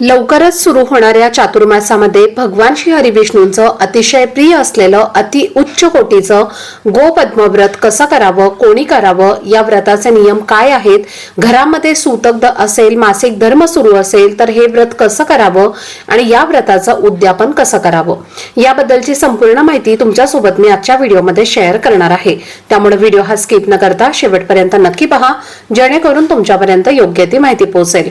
लवकरच सुरू होणाऱ्या चातुर्मासामध्ये भगवान श्री हरिविष्णूंचं अतिशय प्रिय असलेलं अति उच्च कोटीचं गोपद्म व्रत कसं करावं कोणी करावं या व्रताचे नियम काय आहेत घरामध्ये सूतक असेल मासिक धर्म सुरू असेल तर हे व्रत कसं करावं आणि या व्रताचं उद्यापन कसं करावं? याबद्दलची संपूर्ण माहिती तुमच्यासोबत मी आजच्या व्हिडिओमध्ये शेअर करणार आहे. त्यामुळे व्हिडिओ हा स्किप न करता शेवटपर्यंत नक्की पहा जेणेकरून तुमच्यापर्यंत योग्य ती माहिती पोहोचेल.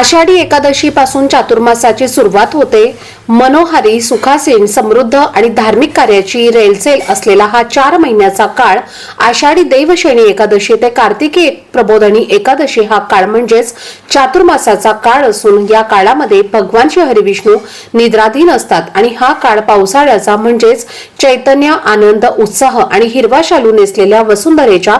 आषाढी एकादशी पासून चातुर्मासाची सुरुवात होते. मनोहारी सुखासीन समृद्ध आणि धार्मिक कार्याची रेलसेल असलेला हा चार महिन्याचा काळ आषाढी देवशैनी एकादशी ते कार्तिकी प्रबोधनी एकादशी हा काळ म्हणजेच चातुर्मासाचा काळ असून या काळामध्ये भगवान श्री हरिविष्णू निद्राधीन असतात आणि हा काळ पावसाळ्याचा म्हणजेच चैतन्य आनंद उत्साह आणि हिरवा शालू नेसलेल्या वसुंधरेच्या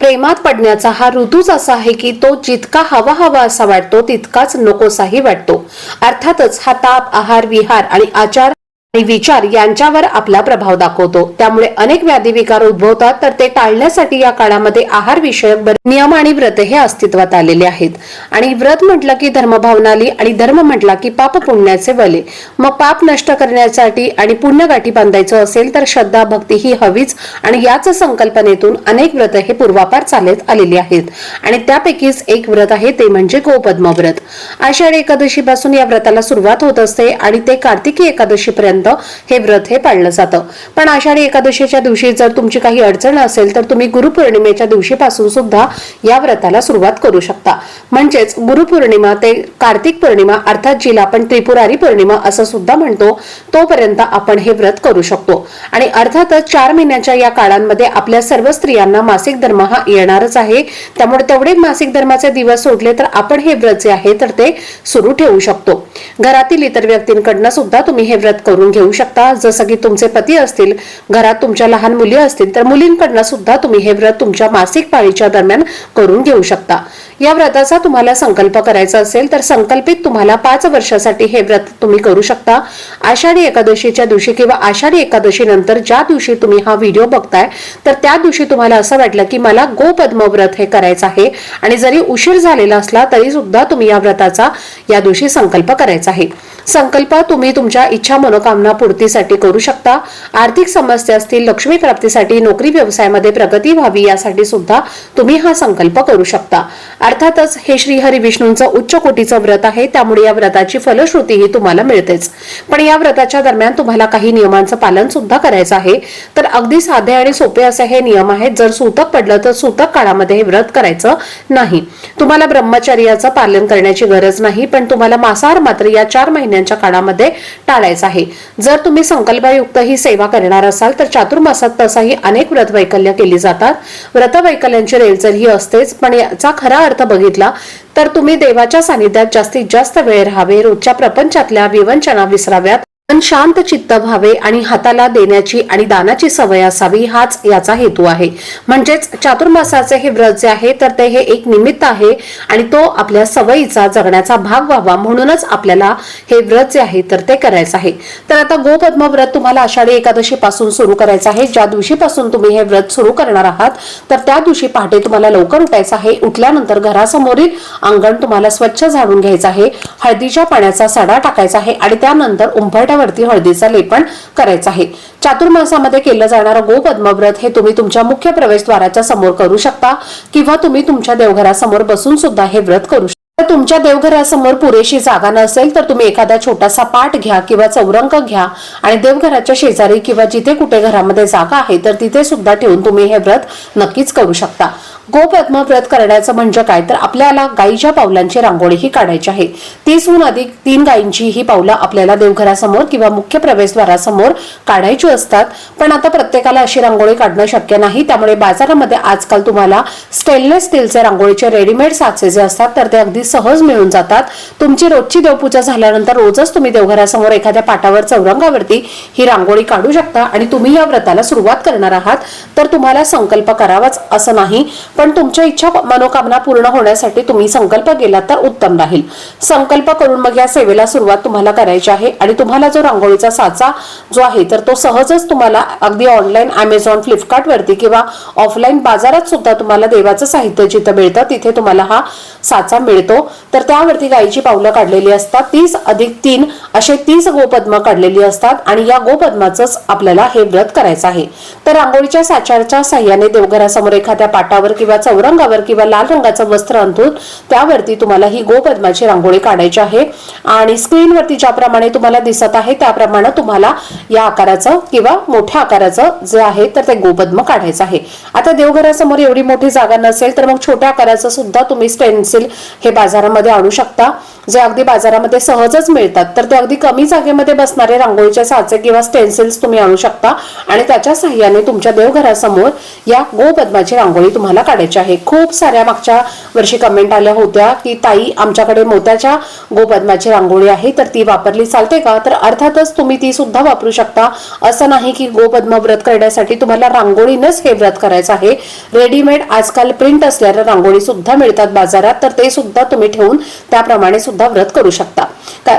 प्रेमात पडण्याचा हा ऋतूच असा आहे की तो जितका हवा हवा असा वाटतो तितकाच नकोसाही वाटतो. अर्थातच हा ताप आहार विहार आणि आचार आणि विचार यांच्यावर आपला प्रभाव दाखवतो. त्यामुळे अनेक व्याधी विकार उद्भवतात तर ते टाळण्यासाठी या काळामध्ये आहार विषयक नियम आणि व्रत हे अस्तित्वात आलेले आहेत. आणि व्रत म्हटलं की धर्मभावनाली आणि धर्म म्हटला की पाप पुण्याचे वले. मग पाप नष्ट करण्यासाठी आणि पुण्यगाठी बांधायचं असेल तर श्रद्धा भक्ती ही हवीच आणि याच संकल्पनेतून अनेक व्रत हे पूर्वापार चालत आलेले आहेत. आणि त्यापैकीच एक व्रत आहे ते म्हणजे गोपद्म व्रत. आषाढी एकादशीपासून या व्रताला सुरुवात होत असते आणि ते कार्तिकी एकादशीपर्यंत पर्यंत हे व्रत हे पाळलं जातं. पण आषाढी एकादशीच्या दिवशी जर तुमची काही अडचण असेल तर तुम्ही गुरुपौर्णिमेच्या दिवशीपासून सुद्धा या व्रताला सुरुवात करू शकता. म्हणजेच गुरुपौर्णिमा ते कार्तिक पौर्णिमा अर्थात जिला आपण त्रिपुरारी पौर्णिमा असं सुद्धा म्हणतो तोपर्यंत आपण हे व्रत करू शकतो. आणि अर्थातच चार महिन्याच्या या काळांमध्ये आपल्या सर्व स्त्रियांना मासिक धर्म हा येणारच आहे. त्यामुळे तेवढे मासिक धर्माचे दिवस सोडले तर आपण हे व्रत जे आहे तर ते सुरू ठेवू शकतो. घरातील इतर व्यक्तींकडनं सुद्धा तुम्ही हे व्रत करून घेऊ शकता. जसं की तुमचे पती असतील घरात तुमच्या लहान मुली असतील तर मुलींकडनं सुद्धा तुम्ही हे व्रत तुमच्या मासिक पाळीच्या दरम्यान करून घेऊ शकता. या व्रताचा तुम्हाला संकल्प करायचा असेल तर संकल्पित तुम्हाला पाच वर्षासाठी हे व्रत तुम्ही करू शकता. आषाढी एकादशीच्या दिवशी किंवा आषाढी एकादशी नंतर ज्या दिवशी तुम्ही हा व्हिडिओ बघताय तर त्या दिवशी तुम्हाला असं वाटलं की मला गोपद्म व्रत हे करायचं आहे. आणि जरी उशीर झालेला असला तरी सुद्धा तुम्ही या व्रताचा या दिवशी संकल्प करायचा आहे. संकल्प तुम्ही तुमच्या इच्छा मनोकामना पूर्तीसाठी करू शकता. आर्थिक समस्या असतील लक्ष्मी प्राप्तीसाठी नोकरी व्यवसायामध्ये प्रगती व्हावी यासाठी सुद्धा तुम्ही हा संकल्प करू शकता. अर्थातच हे श्रीहरी विष्णूंचं उच्च कोटीचं व्रत आहे त्यामुळे या व्रताची फलश्रुती ही तुम्हाला मिळतेच. पण या व्रताच्या दरम्यान तुम्हाला काही नियमांचं पालन सुद्धा करायचं आहे. तर अगदी साधे आणि सोपे असे हे नियम आहेत जर सूतक पडलं तर सूतक काळामध्ये हे व्रत करायचं नाही. तुम्हाला ब्रह्मचर्याचं पालन करण्याची गरज नाही पण तुम्हाला मांसाहार मात्र या चार महिन्यांच्या काळामध्ये टाळायचा आहे. जर तुम्ही संकल्पयुक्त ही सेवा करणार असाल तर चातुर्मासात तसाही अनेक व्रत वैकल्य केली जातात. व्रत वैकल्यांची रेलचल ही असतेच पण याचा खरा अर्थ बघितला तर तुम्ही देवाच्या सानिध्यात जास्तीत जास्त वेळ राहावे रोजच्या प्रपंचातल्या विवंचना विसराव्यात. मन शांत चित्त व्हावे आणि हाताला देण्याची आणि दानाची सवय असावी हाच याचा हेतू आहे. म्हणजेच चातुर्मासाचे हे व्रत जे आहे तर ते हे एक निमित्त आहे आणि तो आपल्या सवयीचा जगण्याचा भाग व्हावा म्हणूनच आपल्याला हे व्रत जे आहे तर ते करायचं आहे. तर आता गोपद्म व्रत तुम्हाला आषाढी एकादशी पासून सुरू करायचं आहे. ज्या दिवशीपासून तुम्ही हे व्रत सुरू करणार आहात तर त्या दिवशी पहाटे तुम्हाला लवकर उठायचं आहे. उठल्यानंतर घरासमोरील अंगण तुम्हाला स्वच्छ झाडून घ्यायचं आहे. हळदीच्या पाण्याचा सडा टाकायचा आहे आणि त्यानंतर उंबरट्या वरती हळदीचा लेपन करायचं आहे. चातुर्मासामध्ये केलं जाणारं गोपद्म व्रत हे तुम्ही तुमच्या मुख्य प्रवेशद्वाराच्या समोर करू शकता किंवा तुम्ही तुमच्या देवघरासमोर बसून सुद्धा हे व्रत करू शकता. तर तुमच्या देवघरासमोर पुरेशी जागा नसेल तर तुम्ही एखादा छोटासा पाट घ्या किंवा चौरंग घ्या. आणि देवघराच्या शेजारी किंवा जिथे कुठे घरामध्ये जागा आहे तर तिथे सुद्धा ठेवून तुम्ही हे व्रत नक्कीच करू शकता. गोपद्म व्रत करण्याचं म्हणजे काय? तर आपल्याला गायीच्या पावलांची रांगोळी ही काढायची आहे. तीसहून अधिक तीन गायींची ही पावलं आपल्याला देवघरासमोर किंवा मुख्य प्रवेशद्वारासमोर काढायची असतात. पण आता प्रत्येकाला अशी रांगोळी काढणं शक्य नाही. त्यामुळे बाजारामध्ये आजकाल तुम्हाला स्टेनलेस स्टीलचे रांगोळीचे रेडीमेड साचे जे असतात तर ते अगदी सहज मिळून जातात. तुमची रोजची देवपूजा झाल्यानंतर रोजच तुम्ही देवघरासमोर एखाद्या पाटावर चौरंगावरती ही रांगोळी काढू शकता आणि तुम्ही या व्रताला सुरुवात करणार आहात. तर तुम्हाला संकल्प करावाच असं नाही पण तुमच्या इच्छा मनोकामना पूर्ण होण्यासाठी तुम्ही संकल्प केला तर उत्तम राहील. संकल्प करून मग या सेवेला सुरुवात तुम्हाला करायची आहे आणि तुम्हाला जो रांगोळीचा साचा जो आहे तर तो सहजच तुम्हाला अगदी ऑनलाईन अमेझॉन फ्लिपकार्ट वरती किंवा ऑफलाईन बाजारात सुद्धा तुम्हाला देवाचं साहित्य जिथं मिळतं तिथे तुम्हाला हा साचा मिळतो. तर त्यावरती गायीची पावलं काढलेली असतात. तीस अधिक तीन असे तीस गोपद्म काढलेली असतात आणि या गोपद्माचंच आपल्याला हे व्रत करायचं आहे. तर रांगोळीच्या साचारच्या साह्याने देवघरासमोर एखाद्या पाटावर किंवा चौरंगावर किंवा लाल रंगाचं वस्त्र अंथून त्यावरती तुम्हाला ही गोपद्माची रांगोळी काढायची आहे. आणि स्क्रीनवरती ज्याप्रमाणे तुम्हाला दिसत आहे त्याप्रमाणे तुम्हाला या आकाराचं किंवा मोठ्या आकाराचं जे आहे तर ते गोपद्म काढायचं आहे. आता देवघरासमोर एवढी मोठी जागा नसेल तर मग छोट्या आकाराचं सुद्धा तुम्ही स्टेन्सिल हे बाजारामध्ये आणू शकता. जे अगदी बाजारामध्ये सहजच मिळतात. तर ते अगदी कमी जागेमध्ये बसणारे रांगोळीचे साचे किंवा स्टेन्सिल्स तुम्ही आणू शकता. आणि त्याच्या साह्याने तुमच्या देवघरासमोर या गोपद्माची रांगोळी तुम्हाला काढायची आहे. खूप साऱ्या मागच्या वर्षी कमेंट आल्या होत्या की ताई आमच्याकडे मोत्याच्या गोपद्माची रांगोळी आहे तर ती वापरली चालते का? तर अर्थातच तुम्ही ती सुद्धा वापरू शकता. असं नाही की गोपद्म व्रत करण्यासाठी तुम्हाला रांगोळीनच हे व्रत करायचं आहे. रेडीमेड आजकाल प्रिंट असलेल्या रांगोळी सुद्धा मिळतात बाजारात तर ते सुद्धा तुम्ही ठेवून त्याप्रमाणे सुद्धा व्रत करू शकता.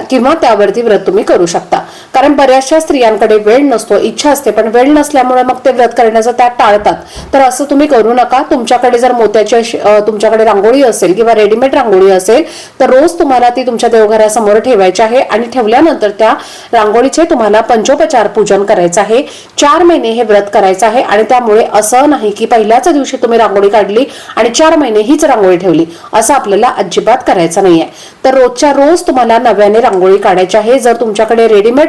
किंवा त्यावरती व्रत तुम्ही करू शकता. कारण बऱ्याचशा स्त्रियांकडे वेळ नसतो इच्छा असते पण वेळ नसल्यामुळे मग ते व्रत करण्याचं त्या टाळतात. तर असं तुम्ही करू नका. तुमच्याकडे जर मोत्याची तुमच्याकडे रांगोळी असेल किंवा रेडीमेड रांगोळी असेल तर रोज तुम्हाला ती तुमच्या देवघरासमोर ठेवायची आहे आणि ठेवल्यानंतर त्या रांगोळीचे तुम्हाला पंचोपचार पूजन करायचं आहे. चार महिने हे व्रत करायचं आहे आणि त्यामुळे असं नाही की पहिल्याच दिवशी तुम्ही रांगोळी काढली आणि चार महिने हीच रांगोळी ठेवली. असं आपल्याला अजिबात करायचं नाहीये. तर रोजच्या रोज तुम्हाला नव्याने रांगोळी काढायची आहे. जर तुमच्याकडे रेडीमेड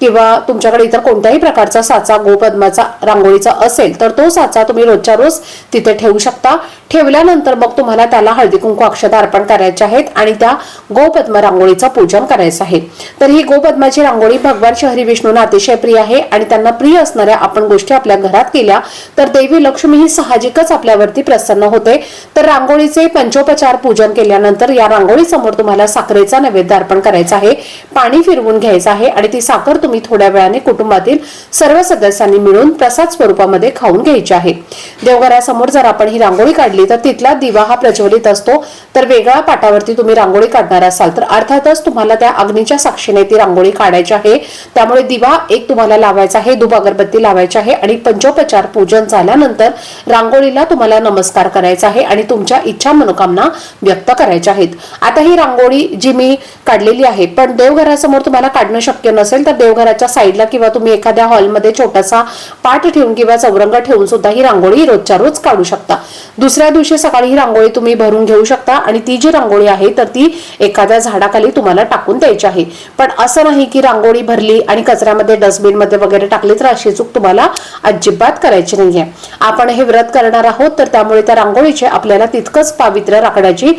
किंवा तुमच्याकडे इतर कोणत्याही प्रकारचा साचा गोपद्माचा रांगोळीचा असेल तर तो साचा तुम्ही रोजच्या रोज तिथे ठेवू शकता. ठेवल्यानंतर मग तुम्हाला त्याला हळदी कुंकू अक्षता अर्पण करायचे आहेत आणि त्या गोपद्म रांगोळीचं पूजन करायचं आहे. तर ही गोपद्माची रांगोळी भगवान शहरी विष्णूंना अतिशय प्रिय आहे आणि त्यांना प्रिय असणाऱ्या आपण गोष्टी आपल्या घरात केल्या तर देवी लक्ष्मी ही साहजिकच आपल्यावरती प्रसन्न होते. तर रांगोळीचे पंचोपचार पूजन केल्यानंतर या रांगोळीसमोर तुम्हाला साखरेचा नैवेद्य अर्पण करायचा आहे. पाणी फिरवून घ्यायचं आहे आणि ती साखर तुम्ही थोड्या वेळाने कुटुंबातील सर्व सदस्यांनी मिळून प्रसाद स्वरूपामध्ये खाऊन घ्यायची आहे. देवघरासमोर जर आपण ही रांगोळी काढली तर तिथला दिवा हा प्रज्वलित असतो. तर वेगळ्या पाटावरती तुम्ही रांगोळी काढणार असाल तर अर्थातच तुम्हाला त्या अग्नीच्या साक्षीने ती रांगोळी काढायची आहे. त्यामुळे दिवा एक तुम्हाला लावायचा आहे दुब अगरबत्ती लावायची आहे आणि पंचोपचार पूजन झाल्यानंतर रांगोळीला तुम्हाला नमस्कार करायचा आहे आणि तुमच्या इच्छा मनोकामना व्यक्त करायच्या आहेत. आता ही रांगोळी जी मी काढलेली आहे पण देवघरासमोर तुम्हाला काढणं शक्य नसेल तर घराच्या साईडला किंवा तुम्ही एखाद्या हॉलमध्ये छोटासा पाठ ठेवून किंवा चौरंग ठेवून सुद्धा ही रांगोळी रोजच्या रोज काढू शकता. दुसऱ्या दिवशी सकाळी ही रांगोळी तुम्ही भरून घेऊ शकता आणि ती जी रांगोळी आहे तर ती एखाद्या झाडाखाली तुम्हाला टाकून द्यायची आहे. पण असं नाही की रांगोळी भरली आणि कचऱ्यामध्ये डस्टबिनमध्ये वगैरे टाकली तर अशी चूक तुम्हाला अजिबात करायची नाहीये. आपण हे व्रत करणार आहोत तर त्यामुळे त्या रांगोळीचे आपल्याला तितकंच पावित्र्य राखण्याची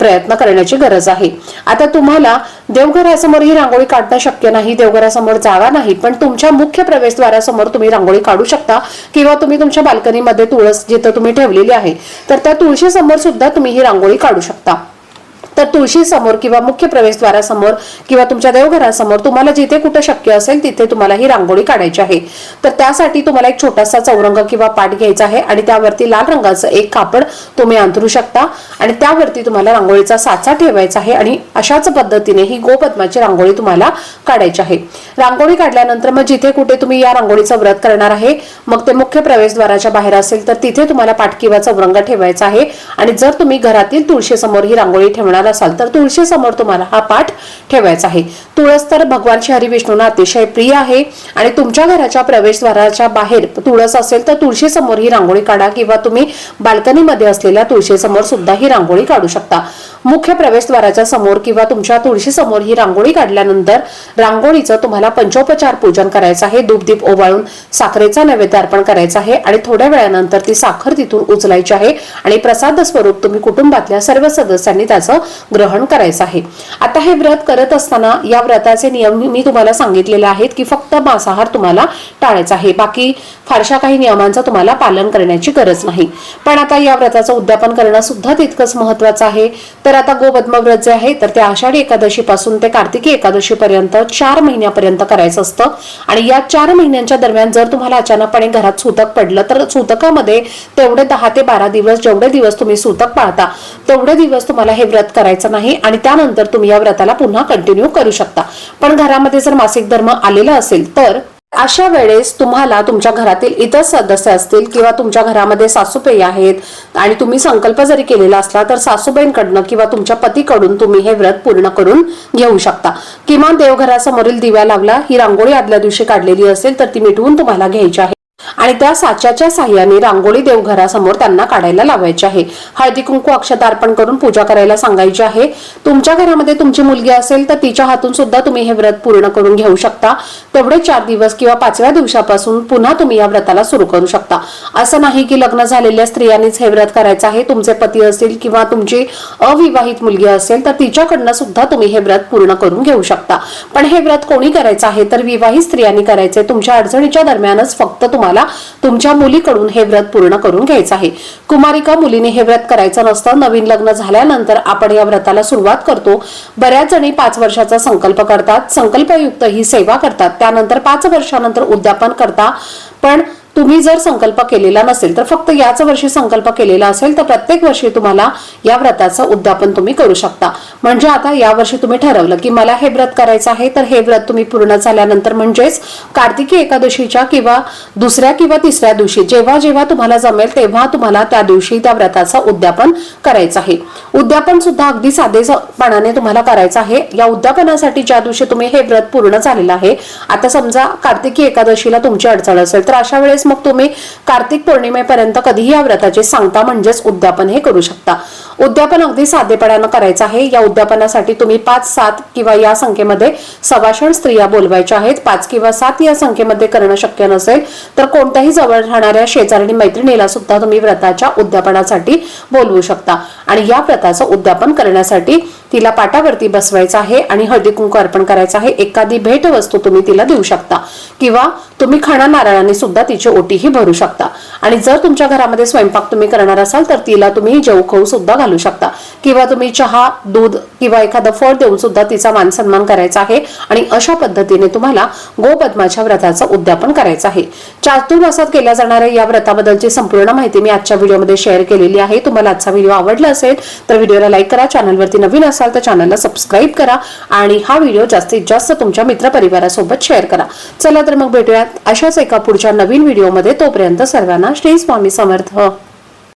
प्रयत्न करण्याची गरज आहे. आता तुम्हाला देवघरासमोर ही रांगोळी काढणं शक्य नाही देवघरासमोर जागा नाही पण तुमच्या मुख्य प्रवेशद्वारासमोर तुम्ही रांगोळी काढू शकता किंवा तुम्ही तुमच्या बाल्कनीमध्ये तुळस जिथं तुम्ही ठेवलेली आहे तर त्या तुळशीसमोर सुद्धा तुम्ही ही रांगोळी काढू शकता. तर तुळशी समोर किंवा मुख्य प्रवेशद्वारासमोर किंवा तुमच्या देवघरासमोर तुम्हाला जिथे कुठे शक्य असेल तिथे तुम्हाला ही रांगोळी काढायची आहे. तर त्यासाठी तुम्हाला एक छोटासा चौरंग किंवा पाठ घ्यायचा आहे आणि त्यावरती लाल रंगाचं एक कापड तुम्ही अंथरू शकता आणि त्यावरती तुम्हाला रांगोळीचा साचा ठेवायचा आहे आणि अशाच पद्धतीने ही गोपद्माची रांगोळी तुम्हाला काढायची आहे. रांगोळी काढल्यानंतर मग जिथे कुठे तुम्ही या रांगोळीचं व्रत करणार आहे मग ते मुख्य प्रवेशद्वाराच्या बाहेर असेल तर तिथे तुम्हाला पाठ किंवा चौरंग ठेवायचा आहे आणि जर तुम्ही घरातील तुळशीसमोर ही रांगोळी ठेवणार करणार असाल तर तुळशी समोर तुम्हाला हा पाठ ठेवायचा आहे. तुळस तर भगवान श्री विष्णूंना अतिशय प्रिय आहे आणि तुमच्या घराच्या प्रवेशद्वाराच्या बाहेर तुळस असेल तर तुळशी समोर ही रांगोळी काढा किंवा तुम्ही बाल्कनीमध्ये असलेल्या तुळशीसमोर सुद्धा ही रांगोळी काढू शकता. मुख्य प्रवेशद्वाराच्या समोर किंवा तुमच्या तुळशी समोर ही रांगोळी काढल्यानंतर रांगोळीचं तुम्हाला पंचोपचार पूजन करायचं आहे. धूपदीप ओवाळून साखरेचा नैवेद्य अर्पण करायचा आहे आणि थोड्या वेळानंतर ती साखर तिथून उचलायची आहे आणि प्रसाद स्वरूप तुम्ही कुटुंबातल्या सर्व सदस्यांनी त्याचं ग्रहण करायचं आहे. आता हे व्रत करत असताना या व्रताचे नियम मी तुम्हाला सांगितलेले आहेत की फक्त मांसाहार तुम्हाला टाळायचा आहे. बाकी फारशा काही नियमांचं तुम्हाला पालन करण्याची गरज नाही. पण आता या व्रताचं उद्यापन करणं सुद्धा तितकंच महत्वाचं आहे. तर आता गोपद्म व्रत जे आहे तर ते आषाढी एकादशी पासून ते कार्तिकी एकादशी पर्यंत चार महिन्यापर्यंत करायचं असतं. आणि या चार महिन्यांच्या दरम्यान जर तुम्हाला अचानकपणे घरात सुतक पडलं तर सुतकामध्ये तेवढे दहा ते बारा दिवस जेवढे दिवस तुम्ही सुतक पाळता तेवढे दिवस तुम्हाला हे व्रत करायचा नाही आणि त्यानंतर तुम्ही या व्रताला पुन्हा कंटिन्यू करू शकता. पण घरामध्ये जर मासिक धर्म आलेला असेल तर अशा वेळेस तुम्हाला तुमच्या घरातील इतर सदस्य असतील किंवा तुमच्या घरामध्ये सासूबाई आहेत आणि तुम्ही संकल्प जरी केलेला असला तर सासूबाईंकडनं किंवा तुमच्या पतीकडून तुम्ही हे व्रत पूर्ण करून घेऊ शकता. किमान देवघरासमोरील दिव्या लावला ही रांगोळी आदल्या दिवशी काढलेली असेल तर ती मिटवून तुम्हाला घ्यायची आहे. आणि त्या साच्याच्या साह्याने रांगोळी देवघरासमोर त्यांना काढायला लावायची आहे. हळदी कुंकू अक्षता अर्पण करून पूजा करायला सांगायची आहे. तुमच्या घरामध्ये तुमची मुलगी असेल तर तिच्या हातून सुद्धा तुम्ही हे व्रत पूर्ण करून घेऊ शकता. तेवढे चार दिवस किंवा पाचव्या दिवसापासून पुन्हा तुम्ही या व्रताला सुरू करू शकता. असं नाही की लग्न झालेल्या स्त्रियांनीच हे व्रत करायचं आहे. तुमचे पती असतील किंवा तुमची अविवाहित मुलगी असेल तर तिच्याकडनं सुद्धा तुम्ही हे व्रत पूर्ण करून घेऊ शकता. पण हे व्रत कोणी करायचं आहे? तर विवाहित स्त्रियांनी करायचे तुमच्या अडचणीच्या दरम्यानच फक्त तुम्हाला तुमच्या मुलीकडून हे व्रत पूर्ण करून घ्यायचं आहे. कुमारिका मुलीने हे व्रत करायचं नसतं नवीन लग्न झाल्यानंतर आपण या व्रताला सुरुवात करतो. बऱ्याच जणी पाच वर्षाचा संकल्प करतात संकल्पयुक्त ही सेवा करतात. त्यानंतर पाच वर्षानंतर उद्यापन करता. पण तुम्ही जर संकल्प केलेला नसेल तर फक्त याच वर्षी संकल्प केलेला असेल तर प्रत्येक वर्षी तुम्हाला या व्रताचं उद्यापन तुम्ही करू शकता. म्हणजे आता या वर्षी तुम्ही ठरवलं की मला हे व्रत करायचं आहे तर हे व्रत तुम्ही पूर्ण झाल्यानंतर म्हणजेच कार्तिकी एकादशीच्या किंवा दुसऱ्या किंवा तिसऱ्या दिवशी जेव्हा जेव्हा तुम्हाला जमेल तेव्हा तुम्हाला त्या दिवशी त्या व्रताचं उद्यापन करायचं आहे. उद्यापन सुद्धा अगदी साधेपणाने तुम्हाला करायचं आहे. या उद्यापनासाठी ज्या दिवशी तुम्ही हे व्रत पूर्ण झालेलं आहे आता समजा कार्तिकी एकादशीला तुमची अडचण असेल तर अशा वेळेस मग तुम्ही कार्तिक पौर्णिमेपर्यंत कधीही या व्रताचे सांगता म्हणजेच उद्यापन हे करू शकता. उद्यापन अगदी साधेपणानं करायचं आहे. या उद्यापनासाठी तुम्ही पाच सात किंवा या संख्येमध्ये सवाषण स्त्रिया बोलवायच्या आहेत. पाच किंवा सात या संख्येमध्ये करणं शक्य नसेल तर कोणत्याही जवळ राहणाऱ्या शेजारी मैत्रिणीला सुद्धा तुम्ही व्रताच्या उद्यापनासाठी बोलवू शकता. आणि या व्रताचं उद्यापन करण्यासाठी तिला पाटावरती बसवायचं आहे आणि हळदी कुंकू अर्पण करायचं आहे. एखादी भेट वस्तू तुम्ही तिला देऊ शकता. किंवा तुम्ही खाणा नारळाने सुद्धा तिची ओटीही भरू शकता. आणि जर तुमच्या घरामध्ये स्वयंपाक तुम्ही करणार असाल तर तिला तुम्ही जेवखऊ खाऊ सुद्धा घालू शकता. किंवा तुम्ही चहा दूध किंवा एखादं फळ देऊन सुद्धा तिचा मान सन्मान करायचा आहे. आणि अशा पद्धतीने तुम्हाला गोपद्माच्या व्रताचं उद्यापन करायचं आहे. चातुर्मासात केल्या जाणाऱ्या या व्रताबद्दलची संपूर्ण माहिती मी आजच्या व्हिडिओमध्ये शेअर केलेली आहे. तुम्हाला आजचा व्हिडिओ आवडला असेल तर व्हिडिओला लाईक करा. चॅनलवरती नवीन असाल तर चॅनलला सबस्क्राईब करा. आणि हा व्हिडिओ जास्तीत जास्त तुमच्या मित्रपरिवारासोबत शेअर करा. चला तर मग भेटूयात अशाच एका पुढच्या नवीन व्हिडिओमध्ये. तोपर्यंत सर्वांना श्री स्वामी समर्थ.